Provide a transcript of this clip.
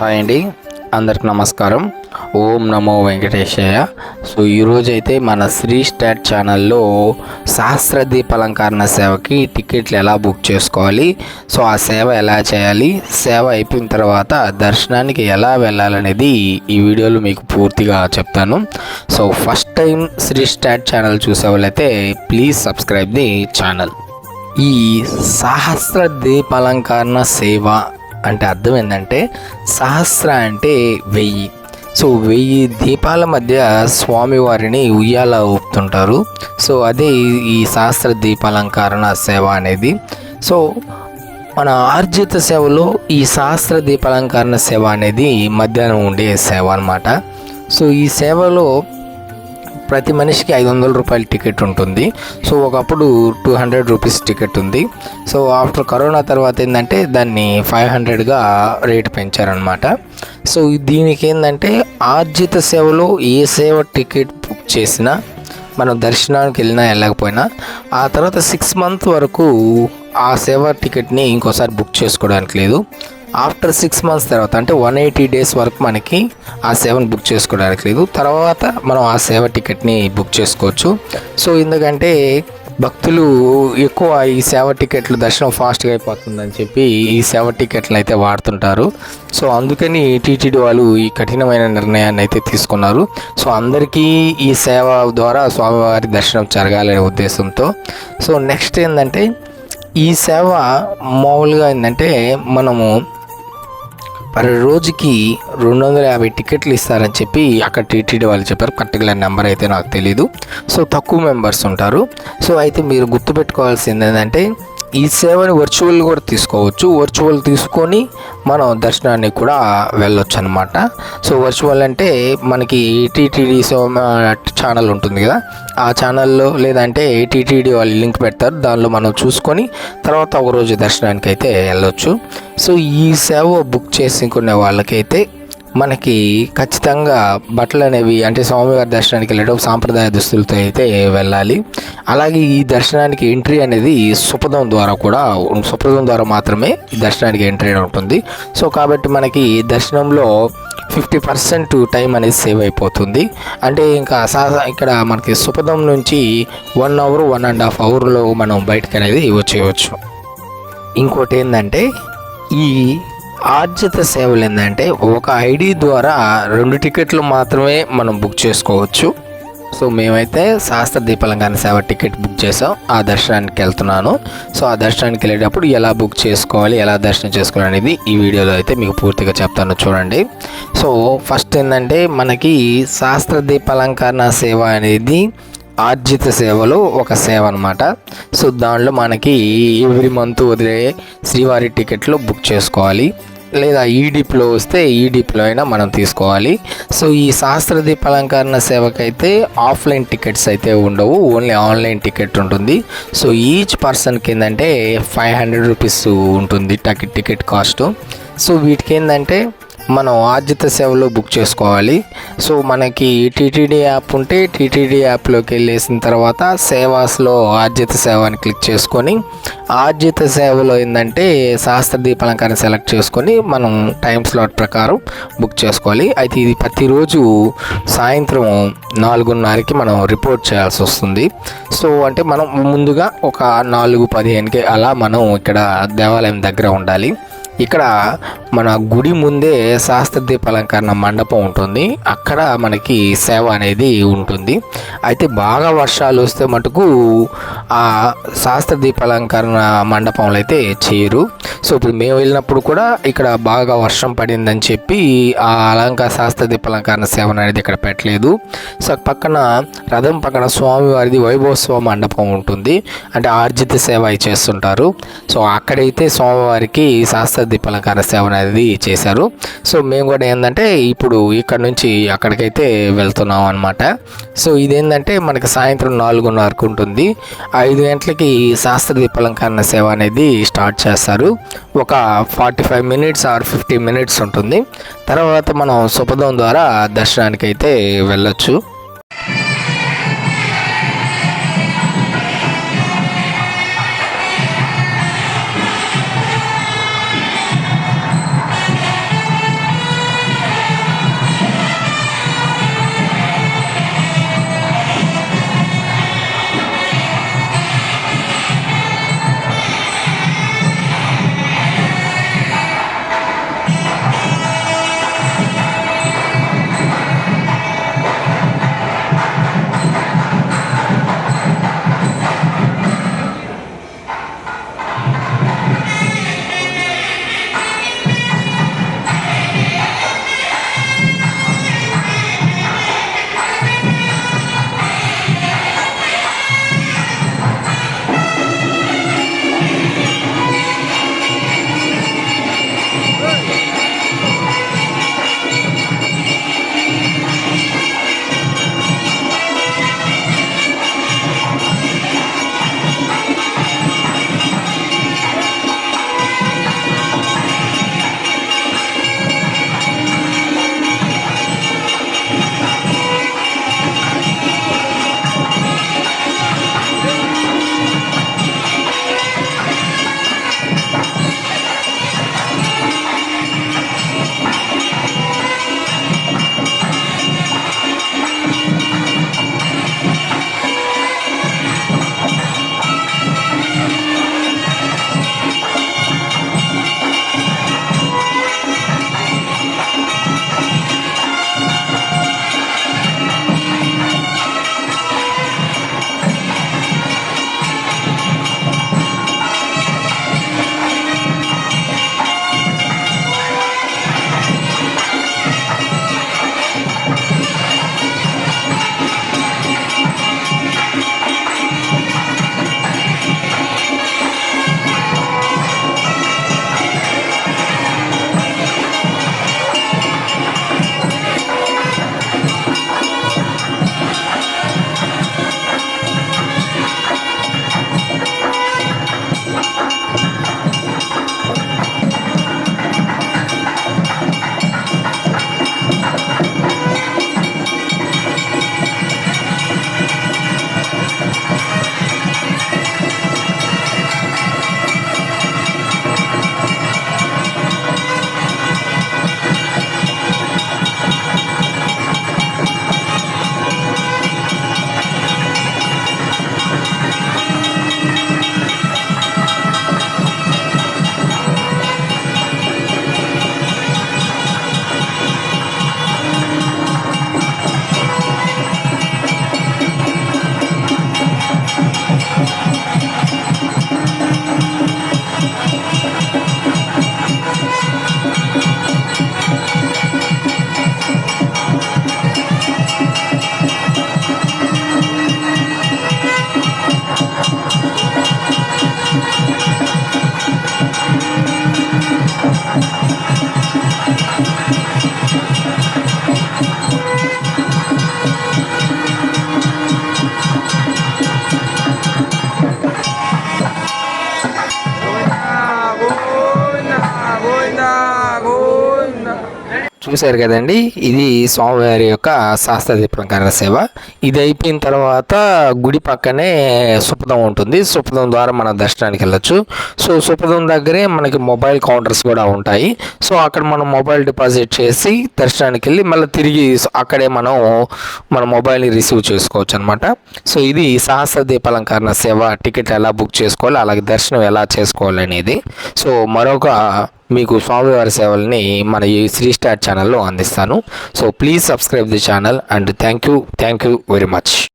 Hi అండి. అందరికి నమస్కారం. ఓం నమో వెంకటేశయ్య. సో ఈరోజు అయితే మన శ్రీ స్టాట్ ఛానల్లో సహస్ర దీపాలంకరణ సేవకి టికెట్లు ఎలా బుక్ చేసుకోవాలి? సో ఆ సేవ ఎలా చేయాలి? సేవ అయిపోయిన తర్వాత దర్శనానికి ఎలా వెళ్ళాలనేది ఈ వీడియోలో మీకు పూర్తిగా చెప్తాను. సో ఫస్ట్ టైం శ్రీ స్టాట్ ఛానల్ చూసే వాళ్ళైతే ప్లీజ్ సబ్స్క్రైబ్ ది ఛానల్. ఈ సహస్ర దీపాలంకరణ సేవ అంటే అర్థం ఏంటంటే సహస్ర అంటే వెయ్యి. సో వెయ్యి దీపాల మధ్య స్వామివారిని ఉయ్యాల ఊపుతుంటారు. సో అదే ఈ- ఈ సహస్ర దీపాలంకరణ సేవ అనేది. సో మన ఆర్జిత సేవలో ఈ సహస్ర దీపాలంకరణ సేవ అనేది మధ్యాహ్నం ఉండే సేవ అన్నమాట. సో ఈ సేవలో ప్రతి మనిషికి ఐదు వందల రూపాయల టికెట్ ఉంటుంది. సో ఒకప్పుడు టూ హండ్రెడ్ రూపీస్ టికెట్ ఉంది. సో ఆఫ్టర్ కరోనా తర్వాత ఏంటంటే దాన్ని ఫైవ్ హండ్రెడ్గా రేటు పెంచారనమాట సో దీనికి ఏంటంటే ఆర్జిత సేవలో ఏ సేవ టికెట్ బుక్ చేసినా మనం దర్శనానికి వెళ్ళినా వెళ్ళకపోయినా ఆ తర్వాత సిక్స్ మంత్ వరకు ఆ సేవ టికెట్ని ఇంకోసారి బుక్ చేసుకోవడానికి లేదు. ఆఫ్టర్ సిక్స్ మంత్స్ తర్వాత అంటే వన్ ఎయిటీ డేస్ వరకు మనకి ఆ సేవను బుక్ చేసుకోవడానికి లేదు. తర్వాత మనం ఆ సేవ టికెట్ని బుక్ చేసుకోవచ్చు. సో ఎందుకంటే భక్తులు ఎక్కువ ఈ సేవ టికెట్లు దర్శనం ఫాస్ట్గా అయిపోతుందని చెప్పి ఈ సేవ టికెట్లు అయితే వాడుతుంటారు. సో అందుకని టీటీడీ వాళ్ళు ఈ కఠినమైన నిర్ణయాన్ని అయితే తీసుకున్నారు. సో అందరికీ ఈ సేవ ద్వారా స్వామివారి దర్శనం జరగాలనే ఉద్దేశంతో. సో నెక్స్ట్ ఏంటంటే ఈ సేవ మామూలుగా ఏంటంటే మనము పర్ రోజుకి రెండు వందల యాభై టికెట్లు ఇస్తారని చెప్పి అక్కడ టీటీడీ వాళ్ళు చెప్పారు. పర్టికులర్ నెంబర్ అయితే నాకు తెలీదు. సో తక్కువ మెంబర్స్ ఉంటారు. సో అయితే మీరు గుర్తుపెట్టుకోవాల్సింది ఏంటంటే ఈ సేవని వర్చువల్ కూడా తీసుకోవచ్చు. వర్చువల్ తీసుకొని మనం దర్శనానికి కూడా వెళ్ళొచ్చు అనమాట సో వర్చువల్ అంటే మనకి టీటీడీ ఛానల్ ఉంటుంది కదా. ఆ ఛానల్లో లేదంటే టీటీడీ వాళ్ళు లింక్ పెడతారు. దానిలో మనం చూసుకొని తర్వాత ఒక రోజు దర్శనానికి అయితే వెళ్ళొచ్చు. సో ఈ సేవ బుక్ చేసుకునే వాళ్ళకైతే మనకి ఖచ్చితంగా బట్టలు అనేవి అంటే స్వామివారి దర్శనానికి వెళ్ళడం సాంప్రదాయ దుస్తులతో అయితే వెళ్ళాలి. అలాగే ఈ దర్శనానికి ఎంట్రీ అనేది సుపదం ద్వారా కూడా సుపదం ద్వారా మాత్రమే ఈ దర్శనానికి ఎంట్రీ ఉంటుంది. సో కాబట్టి మనకి దర్శనంలో ఫిఫ్టీ పర్సెంట్ టైం అనేది సేవ్ అయిపోతుంది. అంటే ఇంకా సా ఇక్కడ మనకి సుపదం నుంచి one hour one and half అవర్లో మనం బయటకు అనేది వచ్చేయవచ్చు. ఇంకోటి ఏంటంటే ఈ ఆర్జిత సేవలు ఏంటంటే ఒక ఐడి ద్వారా రెండు టికెట్లు మాత్రమే మనం బుక్ చేసుకోవచ్చు. సో మేమైతే శాస్త్ర దీపాలంకరణ సేవ టికెట్ బుక్ చేసాం. ఆ దర్శనానికి వెళ్తున్నాను. సో ఆ దర్శనానికి వెళ్ళేటప్పుడు ఎలా బుక్ చేసుకోవాలి ఎలా దర్శనం చేసుకోవాలి అనేది ఈ వీడియోలో అయితే మీకు పూర్తిగా చెప్తాను చూడండి. సో ఫస్ట్ ఏంటంటే మనకి శాస్త్ర దీపాలంకరణ సేవ అనేది ఆర్జిత సేవలు ఒక సేవ అనమాట సో దానిలో మనకి ఎవ్రీ మంత్ వదిలే శ్రీవారి టికెట్లు బుక్ చేసుకోవాలి. లేదా ఈడిప్లో వస్తే ఈడిప్లో అయినా మనం తీసుకోవాలి. సో ఈ శాస్త్ర అలంకరణ సేవకైతే ఆఫ్లైన్ టికెట్స్ అయితే ఉండవు ఓన్లీ ఆన్లైన్ టికెట్ ఉంటుంది. సో ఈచ్ పర్సన్కి ఏంటంటే ఫైవ్ హండ్రెడ్ రూపీస్ ఉంటుంది టికెట్ కాస్ట్. సో వీటికి ఏంటంటే మనం ఆర్జిత సేవలో బుక్ చేసుకోవాలి. సో మనకి టీటీడీ యాప్ ఉంటే టీటీడీ యాప్లోకి వెళ్ళేసిన తర్వాత సేవాస్లో ఆర్జిత సేవ అని క్లిక్ చేసుకొని ఆర్జిత సేవలో ఏంటంటే శాస్త్ర దీపాలంకరణ సెలెక్ట్ చేసుకొని మనం టైం స్లాట్ ప్రకారం బుక్ చేసుకోవాలి. అయితే ఇది ప్రతిరోజు సాయంత్రం నాలుగున్నరకి మనం రిపోర్ట్ చేయాల్సి వస్తుంది. సో అంటే మనం ముందుగా ఒక నాలుగు పదిహేనుకి అలా మనం ఇక్కడ దేవాలయం దగ్గర ఉండాలి. ఇక్కడ మన గుడి ముందే శాస్త్ర దీపాలంకరణ మండపం ఉంటుంది. అక్కడ మనకి సేవ అనేది ఉంటుంది. అయితే బాగా వర్షాలు వస్తే మటుకు ఆ శాస్త్ర దీపాలంకరణ మండపంలో అయితే చేయరు. సో ఇప్పుడు మేము వెళ్ళినప్పుడు కూడా ఇక్కడ బాగా వర్షం పడిందని చెప్పి ఆ అలంకార శాస్త్ర దీపాలంకరణ సేవ అనేది ఇక్కడ పెట్టలేదు. సో పక్కన రథం పక్కన స్వామివారిది వైభవోత్సవ మండపం ఉంటుంది. అంటే ఆర్జిత సేవ చేస్తుంటారు. సో అక్కడైతే స్వామివారికి శాస్త్ర దీపాలంకార సేవ అనేది చేశారు. సో మేము కూడా ఏంటంటే ఇప్పుడు ఇక్కడ నుంచి అక్కడికైతే వెళ్తున్నాం అనమాట సో ఇదేంటంటే మనకి సాయంత్రం నాలుగున్నరకు ఉంటుంది. ఐదు గంటలకి శాస్త్ర దీపాలంకరణ సేవ అనేది స్టార్ట్ చేస్తారు. ఒక forty five minutes or fifty minutes ఉంటుంది. తర్వాత మనం సుపదం ద్వారా దర్శనానికి అయితే వెళ్ళొచ్చు. చూశారు కదండి. ఇది స్వామివారి యొక్క శాస్త్ర దీపంకర సేవ. ఇది అయిపోయిన తర్వాత గుడి పక్కనే సుప్రదం ఉంటుంది. సుప్రదం ద్వారా మన దర్శనానికి వెళ్ళొచ్చు. సో సుప్రదం దగ్గరే మనకి మొబైల్ కౌంటర్స్ కూడా ఉంటాయి. సో అక్కడ మనం మొబైల్ డిపాజిట్ చేసి దర్శనానికి వెళ్ళి మళ్ళీ తిరిగి అక్కడే మనం మన మొబైల్ని రిసీవ్ చేసుకోవచ్చు అనమాట సో ఇది సహస్ర దీపాలంకరణ సేవ. టికెట్ ఎలా బుక్ చేసుకోవాలి అలాగే దర్శనం ఎలా చేసుకోవాలి అనేది. సో మరొక మీకు స్వామివారి సేవల్ని మన ఈ శ్రీ స్టార్ ఛానల్లో అందిస్తాను. So please subscribe the channel and thank you thank you very much